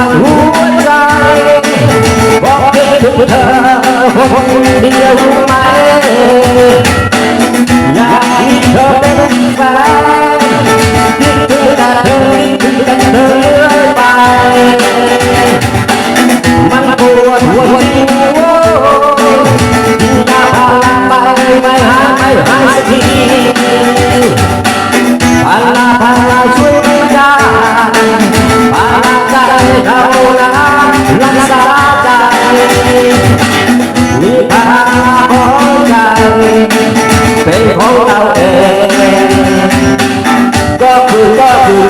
loạn hút dài bóng đêm thơ không điêu Gapu, gapu,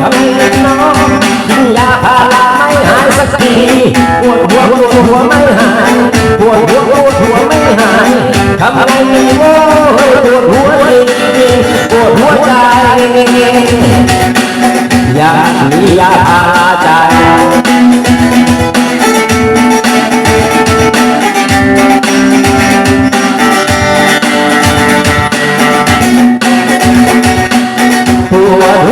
ทำเงินน้องยาพาราไม่หายสักทีปวดหัวปวดหัวไม่หายปวดหัวปวดหัวไม่หายทำไมโม่ปวดหัวปวดหัวใจอยากมียาพาราใจปวดหัว